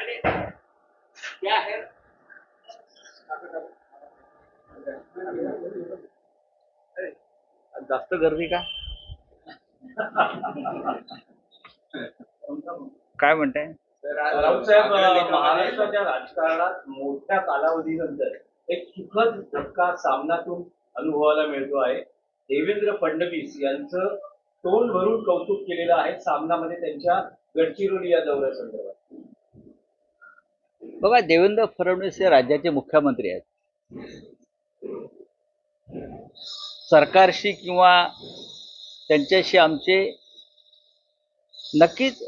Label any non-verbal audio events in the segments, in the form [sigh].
क्या है जास्त गर्दी का? काय म्हणताय? महाराष्ट्राच्या राजकारणात मोठ्या कालावधीनंतर एक सुखद धक्का सामनातून अनुभवायला मिळतो आहे. देवेंद्र फडणवीस यांचं तोंड भरून कौतुक केलेलं आहे सामनामध्ये त्यांच्या गडचिरोली या दौऱ्यासंदर्भात. बघा देवेंद्र फडणवीस हे राज्याचे मुख्यमंत्री आहेत. सरकारशी किंवा त्यांच्याशी आमचे नक्कीच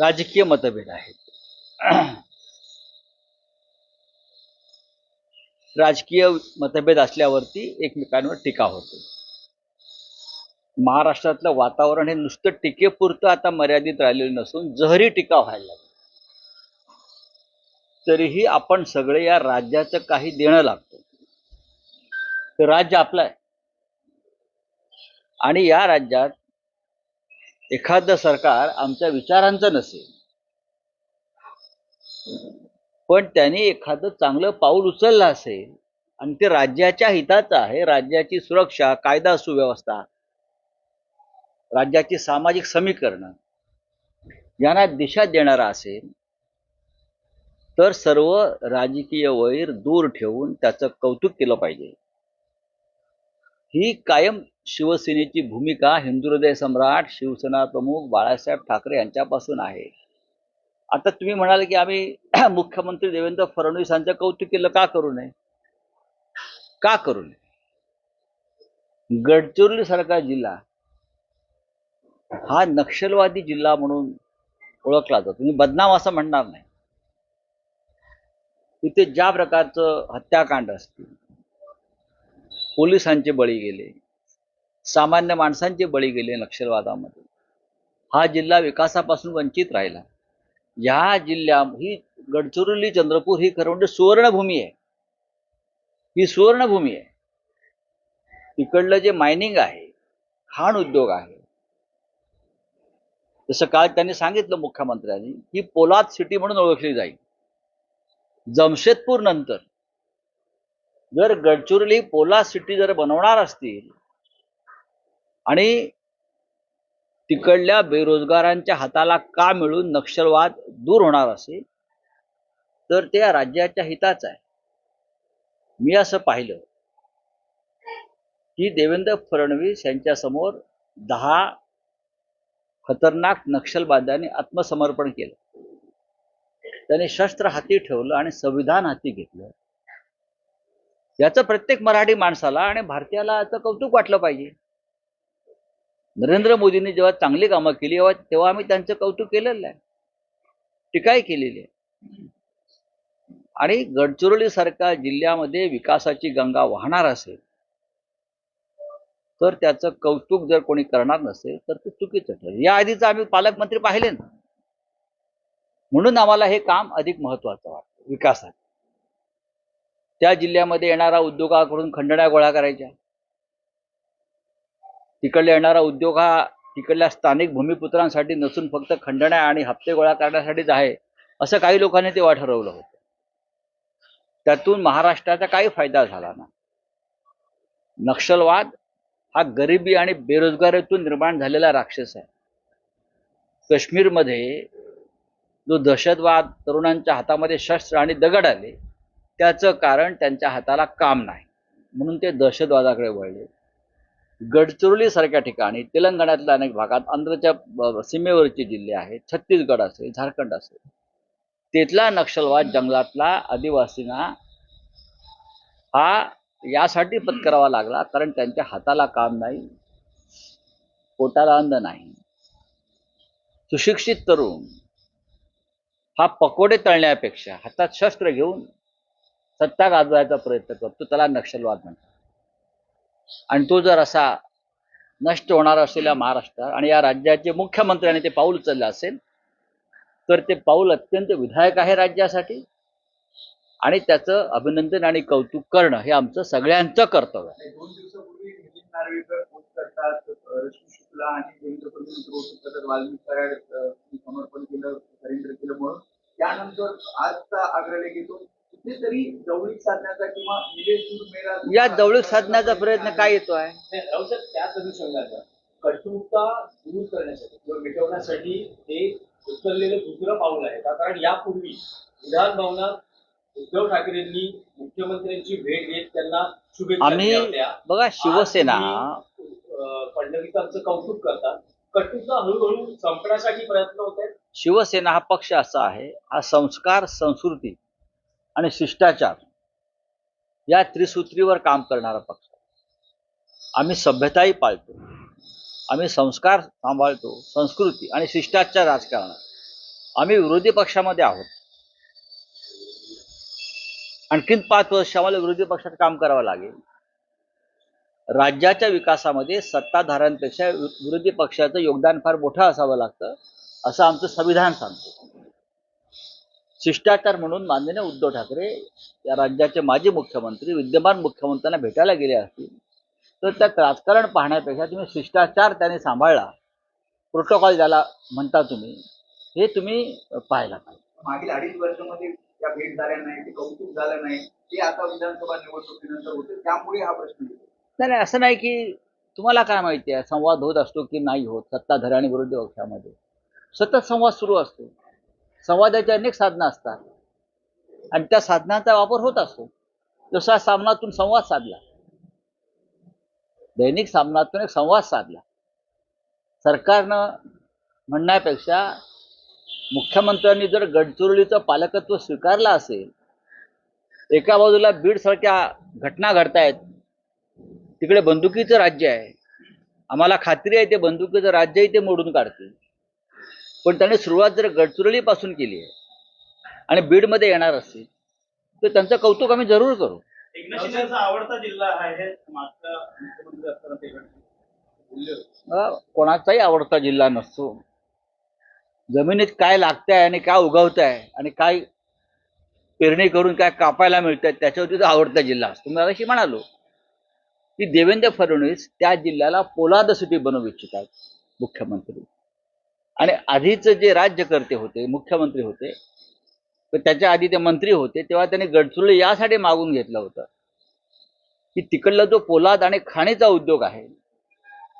राजकीय मतभेद आहेत. राजकीय मतभेद असल्यावरती एकमेकांवर टीका होते. महाराष्ट्रातलं वातावरण हे नुसतं टीकेपुरतं आता मर्यादित राहिलेलं नसून जहरी टीका व्हायला लागली. तरीही आपण सगळे या राज्याचं काही देणं लागतो. ते राज्य आपलं आहे. आणि या राज्यात एखादं सरकार आमच्या विचारांचं नसेल. पण त्यांनी एखादं चांगलं पाऊल उचललं असेल आणि ते राज्याच्या हिताचं आहे राज्याची सुरक्षा कायदा सुव्यवस्था राज्याची सामाजिक समीकरणं यांना दिशा देणारा असेल तर सर्व राजकीय वैर दूर ठेवून त्याचं कौतुक केलं पाहिजे. ही कायम शिवसेनेची भूमिका हिंदुहृदय सम्राट शिवसेना प्रमुख बाळासाहेब ठाकरे यांच्यापासून आहे. आता तुम्ही म्हणाल की आम्ही [clears throat] मुख्यमंत्री देवेंद्र फडणवीस यांचं कौतुक केलं का करू नये? का करू नये? गडचिरोली सारखा जिल्हा हा नक्षलवादी जिल्हा म्हणून ओळखला जातो. तुम्ही बदनाम असं म्हणणार नाही. तिथे ज्या प्रकारचं हत्याकांड असतील पोलिसांचे बळी गेले सामान्य माणसांचे बळी गेले नक्षलवादामध्ये हा जिल्हा विकासापासून वंचित राहिला. या जिल्ह्या ही गडचिरोली चंद्रपूर ही खरं म्हणजे सुवर्णभूमी आहे. ही सुवर्णभूमी आहे. तिकडलं जे मायनिंग आहे खाण उद्योग आहे जसं काल त्यांनी सांगितलं मुख्यमंत्र्यांनी ही पोलाद सिटी म्हणून ओळखली जाईल. जमशेदपूर नंतर. जर गडचिरोली पोला सिटी जर बनवणार असतील आणि तिकडल्या बेरोजगारांच्या हाताला का मिळून नक्षलवाद दूर होणार असेल तर ते राज्याच्या हिताच आहे. मी असं पाहिलं. की देवेंद्र फडणवीस यांच्या समोर दहा खतरनाक नक्षलवाद्यांनी आत्मसमर्पण केलं. त्याने शस्त्र हाती ठेवलं आणि संविधान हाती घेतलं. याचं प्रत्येक मराठी माणसाला आणि भारतीयाला याचं कौतुक वाटलं पाहिजे. नरेंद्र मोदींनी जेव्हा चांगली कामं केली तेव्हा आम्ही त्यांचं कौतुक केलेलं आहे. टीकाही केलेली आहे. आणि गडचिरोली सारख्या जिल्ह्यामध्ये विकासाची गंगा वाहणार असेल तर त्याचं कौतुक जर कोणी करणार नसेल तर ते चुकीचं ठरेल. या आधीच आम्ही पालकमंत्री पाहिले ना. म्हणून आम्हाला हे काम अधिक महत्वाचं वाटतं विकासात. त्या जिल्ह्यामध्ये येणारा उद्योगाकडून खंडण्या गोळा करायच्या. तिकडला येणारा उद्योग हा तिकडल्या स्थानिक भूमिपुत्रांसाठी नसून फक्त खंडण्या आणि हप्ते गोळा करण्यासाठीच आहे असं काही लोकांनी तेव्हा ठरवलं होतं. त्यातून महाराष्ट्राचा काही फायदा झाला ना नक्षलवाद हा गरिबी आणि बेरोजगारीतून निर्माण झालेला राक्षस आहे. काश्मीरमध्ये जो दहशतवाद तरुणांच्या हातामध्ये शस्त्र आणि दगड आले त्याचं कारण त्यांच्या हाताला काम नाही. म्हणून ते दहशतवादाकडे वळले. गडचिरोली सारख्या ठिकाणी तेलंगणातल्या अनेक भागात आंध्रच्या सीमेवरचे जिल्हे आहेत छत्तीसगड असेल झारखंड असेल. तिथला नक्षलवाद जंगलातला आदिवासींना हा यासाठी पत्करावा लागला कारण त्यांच्या हाताला काम नाही पोटाला अंध नाही. सुशिक्षित तरुण हा पकोडे तळण्यापेक्षा हातात शस्त्र घेऊन सत्ता गाजवायचा प्रयत्न करतो त्याला नक्षलवाद म्हणतात. आणि तो जर असा नष्ट होणार असलेल्या महाराष्ट्रात आणि या राज्याचे मुख्यमंत्र्याने ते पाऊल उचललं असेल तर ते पाऊल अत्यंत विधायक आहे राज्यासाठी आणि त्याचं अभिनंदन आणि कौतुक करणं हे आमचं सगळ्यांचं कर्तव्य आहे. दोन दिवसापूर्वी नार्वेकर पोस्ट करतात. रश्मी शुक्ला आणि देवेंद्र फडणवीस रोज करतात वाल्मिक कराड अं, समर्पण केलं सरेंडर केलं म्हणून. त्यानंतर आजचा कुठेतरी जवळीक साधण्याचा किंवा या जवळीक साधण्याचा प्रयत्न काय येतो आहे? त्याच अनुषंगानं कटुता दूर करण्यासाठी किंवा मिटवण्यासाठी हे उचललेलं दुसरं पाऊल आहे. का कारण यापूर्वी विधान भवनात उद्धव ठाकरेंनी मुख्यमंत्र्यांची भेट घेत त्यांना शुभेच्छा आम्ही दिल्या होत्या. बघा शिवसेना आज तुम्ही, अं, फडणवीसांचं कौतुक करतात कटुता हळूहळू संपण्यासाठी प्रयत्न होत आहेत. शिवसेना हा पक्ष असा आहे हा संस्कार संस्कृती आणि शिष्टाचार या त्रिसूत्रीवर काम करणारा पक्ष आहे. आम्ही सभ्यताही पाळतो आम्ही संस्कार सांभाळतो संस्कृती आणि शिष्टाचार राजकारणात. आम्ही विरोधी पक्षामध्ये आहोत. आणखीन पाच वर्ष आम्हाला विरोधी पक्षात काम करावं लागेल. राज्याच्या विकासामध्ये सत्ताधाऱ्यांपेक्षा विरोधी पक्षाचं योगदान फार मोठं असावं लागतं असं आमचं संविधान सांगतो. शिष्टाचार म्हणून माननीय उद्धव ठाकरे या राज्याचे माजी मुख्यमंत्री विद्यमान मुख्यमंत्र्यांना भेटायला गेले असतील तर त्यात राजकारण पाहण्यापेक्षा तुम्ही शिष्टाचार त्याने सांभाळला प्रोटोकॉल ज्याला म्हणता तुम्ही हे तुम्ही पाहायला पाहिजे. मागील अडीच वर्षामध्ये त्या भेट झाल्या नाही ते कौतुक झालं नाही ते आता विधानसभा निवडणुकीनंतर होते त्यामुळे हा प्रश्न येतो नाही नाही असं नाही की तुम्हाला काय माहिती आहे संवाद होत असतो की नाही होत सत्ताधारी आणि विरोधी पक्षामध्ये. सतत संवाद सुरू असतो. संवादाची अनेक साधनं असतात. आणि त्या साधनांचा वापर होत असतो. जसा सामनातून संवाद साधला. दैनिक सामनातून एक संवाद साधला. सरकारनं म्हणण्यापेक्षा मुख्यमंत्र्यांनी जर गडचिरोलीचं पालकत्व स्वीकारलं असेल एका बाजूला बीडसारख्या घटना घडतायत तिकडे बंदुकीचं राज्य आहे. आम्हाला खात्री आहे ते बंदुकीचं राज्यही ते मोडून काढतील. पण त्याने सुरुवात जर गडचिरोलीपासून केली आहे आणि बीडमध्ये येणार असतील तर त्यांचं कौतुक आम्ही जरूर करू. आवडता जिल्हा आहे कोणाचाही आवडता जिल्हा नसतो. जमिनीत काय लागतंय आणि काय उगवतंय आणि काय पेरणी करून काय कापायला मिळतंय त्याच्यावरती तो आवडता जिल्हा असतो. मी अशी म्हणालो की देवेंद्र फडणवीस त्या जिल्ह्याला पोलाद सिटी बनवू इच्छितात मुख्यमंत्री. आणि आधीच जे राज्यकर्ते होते मुख्यमंत्री होते तर त्याच्या आधी ते मंत्री होते तेव्हा त्यांनी गडचिरोली यासाठी मागून घेतलं होतं की तिकडला जो पोलाद आणि खाणीचा उद्योग आहे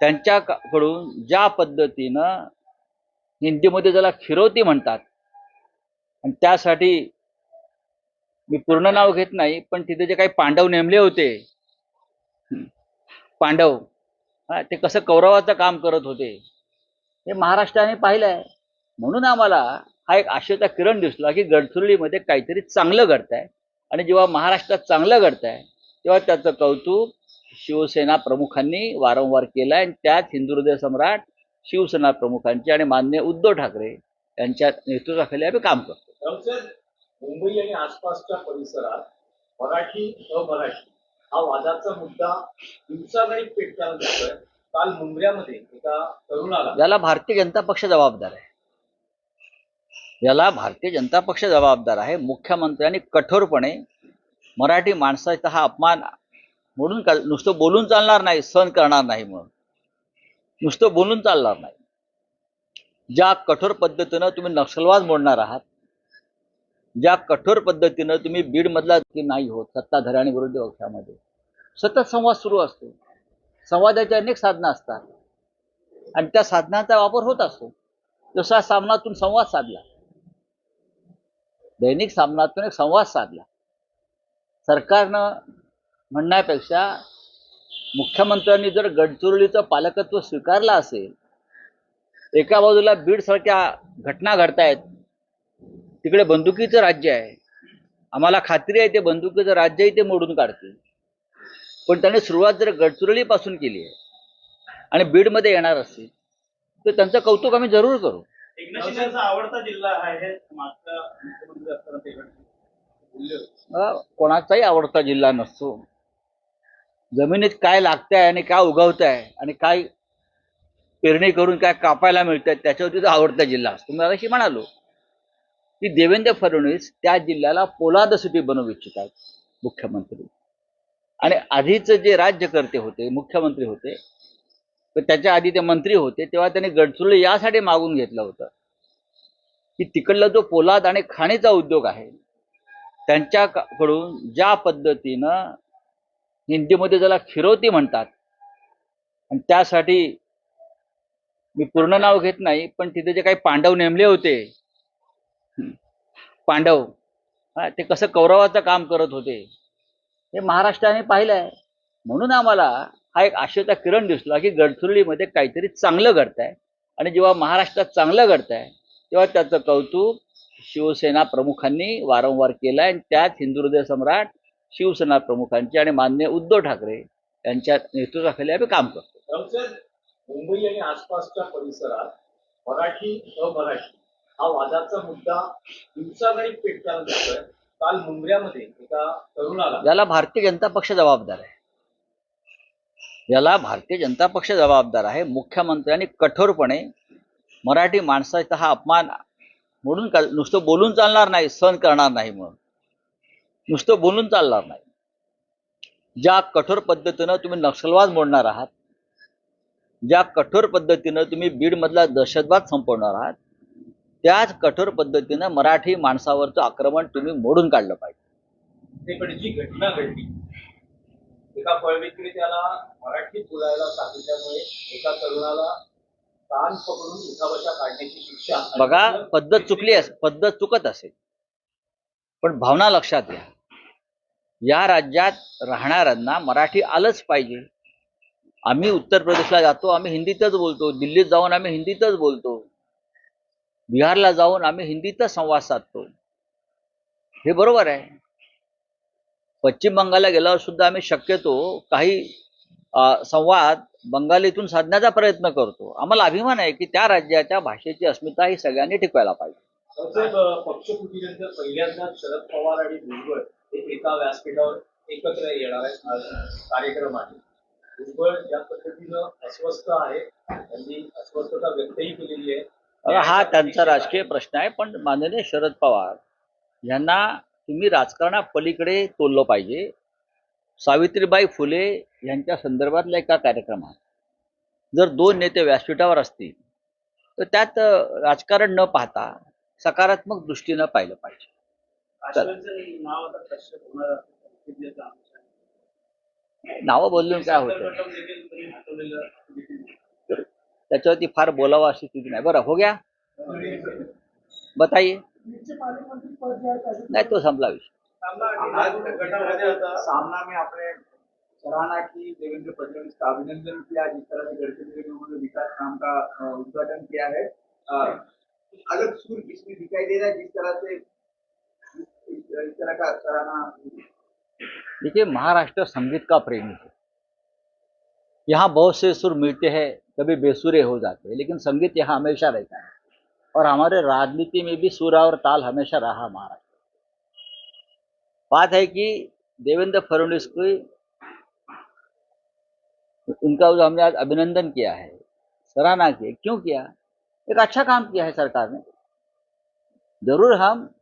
त्यांच्याकडून ज्या पद्धतीनं हिंदीमध्ये ज्याला फिरवती म्हणतात. आणि त्यासाठी मी पूर्ण नाव घेत नाही पण तिथे जे काही पांडव नेमले होते पांडव हा ते कसं कौरवाचं काम करत होते हे महाराष्ट्राने पाहिलं आहे म्हणून आम्हाला हा एक आशेचा किरण दिसला की गडचिरोलीमध्ये काहीतरी चांगलं घडत आहे आणि जेव्हा महाराष्ट्रात चांगलं घडत आहे तेव्हा त्याचं कौतुक शिवसेना प्रमुखांनी वारंवार केलं आहे आणि त्यात हिंदू हृदय सम्राट शिवसेना प्रमुखांचे आणि मान्य उद्धव ठाकरे यांच्या नेतृत्वाखाली आम्ही काम करतो. मुंबई आणि आसपासच्या परिसरात मराठी अमराठी हा वादाचा मुद्दा दिवसागणिक पेटताना दिसतोय. काल मुंबऱ्यामध्ये एका तरुणाला याला भारतीय जनता पक्ष जबाबदार आहे. याला भारतीय जनता पक्ष जबाबदार आहे. मुख्यमंत्र्यांनी कठोरपणे मराठी माणसाचा हा अपमान म्हणून का नुसतं बोलून चालणार नाही सहन करणार नाही म्हणून. नुसतं बोलून चालणार नाही. ज्या कठोर पद्धतीनं तुम्ही नक्षलवाद मोडणार आहात ज्या कठोर पद्धतीनं तुम्ही बीडमधला की नाही होत सत्ताधारी विरोधी पक्षामध्ये सतत संवाद सुरू असतो. संवादाची अनेक साधनं असतात. आणि त्या साधनांचा वापर होत असतो. जसा सामनातून संवाद साधला. दैनिक सामनातून एक संवाद साधला. सरकारनं म्हणण्यापेक्षा मुख्यमंत्र्यांनी जर गडचिरोलीचं पालकत्व स्वीकारलं असेल एका बाजूला बीडसारख्या घटना घडतायत तिकडे बंदुकीचं राज्य आहे. आम्हाला खात्री आहे ते बंदुकीचं राज्यही ते मोडून काढतील. पण त्याने सुरुवात जर गडचिरोलीपासून केली आहे आणि बीडमध्ये येणार असतील तर त्यांचं कौतुक आम्ही जरूर करू. आवडता जिल्हा आहे कोणाचाही आवडता जिल्हा नसतो. जमिनीत काय लागतंय आणि काय उगवत आहे आणि काय पेरणी करून काय कापायला मिळतंय त्याच्यावरती तो आवडता जिल्हा असतो. मी अशी म्हणालो की देवेंद्र फडणवीस त्या जिल्ह्याला पोलाद सिटी बनवू इच्छितात मुख्यमंत्री. आणि आधीच जे राज्यकर्ते होते मुख्यमंत्री होते तर त्याच्या आधी ते मंत्री होते तेव्हा त्यांनी गडचुले यासाठी मागून घेतलं होतं की तिकडला जो पोलाद आणि खाणीचा उद्योग आहे त्यांच्याकडून ज्या पद्धतीनं हिंदीमध्ये ज्याला खिरोती म्हणतात. आणि त्यासाठी मी पूर्ण नाव घेत नाही पण तिथे जे काही पांडव नेमले होते पांडव हा ते कसं कौरवाचं काम करत होते हे महाराष्ट्राने पाहिलंय. म्हणून आम्हाला हा एक आशेचा किरण दिसला की गडचिरोलीमध्ये काहीतरी चांगलं घडतंय. आणि जेव्हा महाराष्ट्रात चांगलं घडतंय तेव्हा त्याचं कौतुक शिवसेना प्रमुखांनी वारंवार केलं आहे आणि त्यात हिंदू हृदय सम्राट शिवसेना प्रमुखांचे आणि मान्य उद्धव ठाकरे यांच्या नेतृत्वाखाली आम्ही काम करतो. मुंबई आणि आसपासच्या परिसरात मराठी अमराठी हा वादाचा मुद्दा दिवसागणिक पेटताना काल मुंबऱ्यामध्ये एका तरुणाला याला भारतीय जनता पक्ष जबाबदार आहे. याला भारतीय जनता पक्ष जबाबदार आहे. मुख्यमंत्र्यांनी कठोरपणे मराठी माणसाचा हा अपमान म्हणून का- नुसतं बोलून चालणार नाही सहन करणार नाही म्हणून. नुसतं बोलून चालणार नाही. ज्या कठोर पद्धतीनं तुम्ही नक्षलवाद मोडणार आहात ज्या कठोर पद्धतीनं तुम्ही बीडमधला दहशतवाद संपवणार आहात त्याच कठोर पद्धतीनं मराठी माणसावरचं आक्रमण तुम्ही मोडून काढलं पाहिजे. ते पण जी घटना घडली एका फळ विक्रेत्याला मराठीत बोलायला सांगितल्यामुळे एका तरुणाला कान पकडून उठाबशा काढण्याची शिक्षा. बघा पद्धत चुकली अस पद्धत चुकत असेल. पण भावना लक्षात घ्या. या राज्यात राहणाऱ्यांना मराठी आलंच पाहिजे. आम्ही उत्तर प्रदेशला जातो आम्ही हिंदीतच बोलतो. दिल्लीत जाऊन आम्ही हिंदीतच बोलतो. बिहारला जाऊन आम्ही हिंदीतच संवाद साधतो. हे बरोबर आहे. पश्चिम बंगालला गेल्यावर सुद्धा आम्ही शक्यतो काही संवाद बंगालीतून साधण्याचा प्रयत्न करतो. आम्हाला अभिमान आहे की त्या राज्याच्या भाषेची अस्मिता ही सगळ्यांनी टिकवायला पाहिजे. पहिल्यांदा शरद पवार आणि भुजबळ हे एका व्यासपीठावर एकत्र येणार आहे आज कार्यक्रम आहे. भुजबळ ज्या पद्धतीनं अस्वस्थ आहे त्यांनी अस्वस्थता व्यक्तही केलेली आहे. हा त्यांचा राजकीय प्रश्न आहे पण माननीय शरद पवार यांना तुम्ही राजकारणापलीकडे तोललं पाहिजे. सावित्रीबाई फुले यांच्या संदर्भातला एका कार्यक्रमात जर दोन नेते व्यासपीठावर असतील तर त्यात राजकारण न पाहता सकारात्मक दृष्टीनं पाहिलं पाहिजे. नाव बदलून काय होतं. त्याच्यावरती फार बोलावं अशी स्थिती नाही. बरं, हो गया? बताइए नाही तो संपला विषय. सामना में आपने सराहना की, देवेंद्र फडणवीस का अभिनंदन किया, जिस तरह से गडकरी उन्होंने विकास काम का उद्घाटन किया है। अलग सुर इसमें दिखाई दे रहा है, जिस तरह से देखिए, महाराष्ट्र संगीत का प्रेमी है। यहाँ बहुत से सुर मिलते हैं, कभी बेसुरे हो जाते हैं, लेकिन संगीत यहाँ हमेशा रहता है। और हमारे राजनीति में भी सुर और ताल हमेशा रहा महाराष्ट्र। बात है कि देवेंद्र फडणवीस को उनका जो हमने आज अभिनंदन किया है, सराहना की क्यों किया? एक अच्छा काम किया है सरकार ने। ज़रूर हम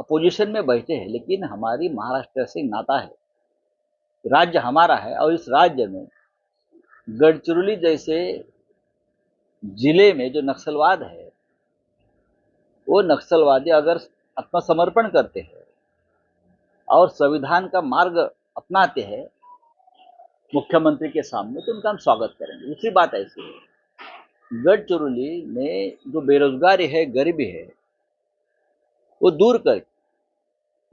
अपोजिशन में बैठे हैं, लेकिन हमारी महाराष्ट्र से नाता है। राज्य हमारा है और इस राज्य में गढ़चिरौली जैसे ज़िले में जो नक्सलवाद है, वो नक्सलवादी अगर आत्मसमर्पण करते हैं और संविधान का मार्ग अपनाते हैं मुख्यमंत्री के सामने तो उनका हम स्वागत करेंगे। दूसरी बात ऐसी है गढ़चिरौली में जो बेरोजगारी है, गरीबी है, वो दूर कर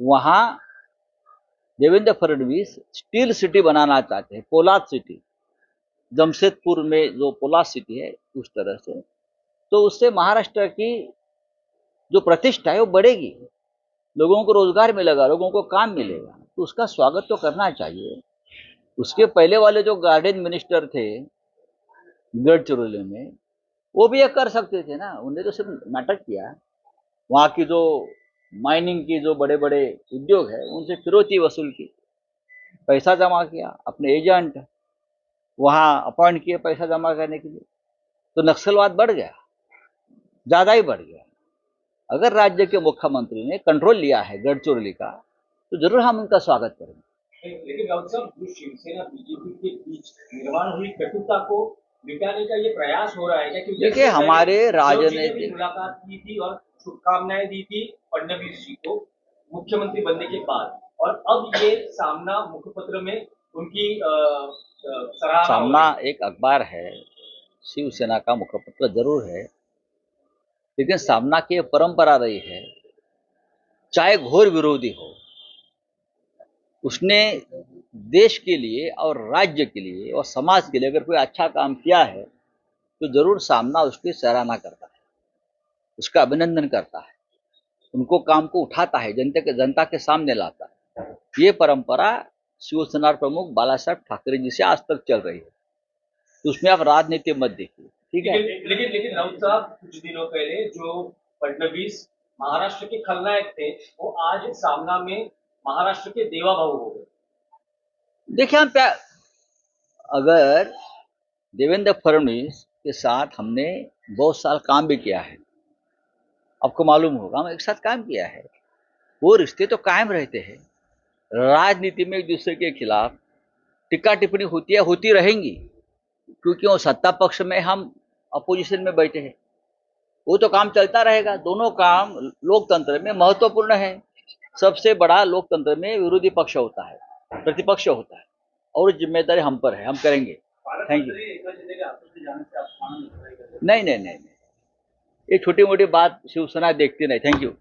वहाँ देवेंद्र फडणवीस स्टील सिटी बनाना चाहते हैं, पोलाद सिटी। जमशेदपुर में जो पोलाद सिटी है, उस तरह से। तो उससे महाराष्ट्र की जो प्रतिष्ठा है, वो बढ़ेगी। लोगों को रोज़गार मिलेगा, लोगों को काम मिलेगा। तो उसका स्वागत तो करना चाहिए। उसके पहले वाले जो गार्डन मिनिस्टर थे गढ़चिरौली में, वो भी ये कर सकते थे ना। उन्हें तो सिर्फ़ नाटक किया। वहाँ की जो माइनिंग की जो बड़े बड़े उद्योग है उनसे फिरौती वसूल की। पैसा जमा किया अपने एजेंट वहाँ अपॉइंट किए पैसा जमा करने के लिए। तो नक्सलवाद बढ़ गया ज़्यादा ही बढ़ गया। अगर राज्य के मुख्यमंत्री ने कंट्रोल लिया है गढ़चिरौली का तो ज़रूर हम उनका स्वागत करेंगे। लेकिन साहब जो शिवसेना बीजेपी के बीच निर्माण हुई कटुता को मिटाने का ये प्रयास हो रहा है क्या? देखिए, हमारे राजनीतिक- मुलाकात की थी और शुभकामनाएँ दी थी फडनवीस जी को, मुख्यमंत्री बनने के बाद। और अब ये सामना मुखपत्र में उनकी सराहना सामना एक अखबार है, शिवसेना का मुखपत्र ज़रूर है, लेकिन सामना की परंपरा रही है, चाहे घोर विरोधी हो, उसने देश के लिए और राज्य के लिए और समाज के लिए अगर कोई अच्छा काम किया है तो ज़रूर सामना उसकी सराहना करता है। उसका अभिनंदन करता है। उनको काम को उठाता है जनता के जनता के सामने लाता है। ये परंपरा शिवसेना प्रमुख बाला साहब ठाकरे जी से आज तक चल रही है। तो उसमें आप राजनीति मत देखिए ठीक है? लेकिन लेकिन राउत साहब कुछ दिनों पहले जो फडनवीस महाराष्ट्र के खलनायक थे वो आज सामना में महाराष्ट्र के देवा भाऊ हो गए। देखिए हम प्या अगर देवेंद्र फडणवीस के साथ हमने बहुत साल काम भी किया है आपको मालूम होगा हम एक साथ काम किया है। वो रिश्ते तो कायम रहते हैं। राजनीति में एक दूसरे के खिलाफ टिक्का टिप्पणी होती है होती रहेंगी क्योंकि वो सत्ता पक्ष में हम अपोजिशन में बैठे हैं। वो तो काम चलता रहेगा। दोनों काम लोकतंत्र में महत्वपूर्ण है। सबसे बड़ा लोकतंत्र में विरोधी पक्ष होता है प्रतिपक्ष होता है और ज़िम्मेदारी हम पर है हम करेंगे। Thank you. नहीं नहीं नहीं। ये छोटी मोटी बात शिवसेना देखती नहीं। Thank you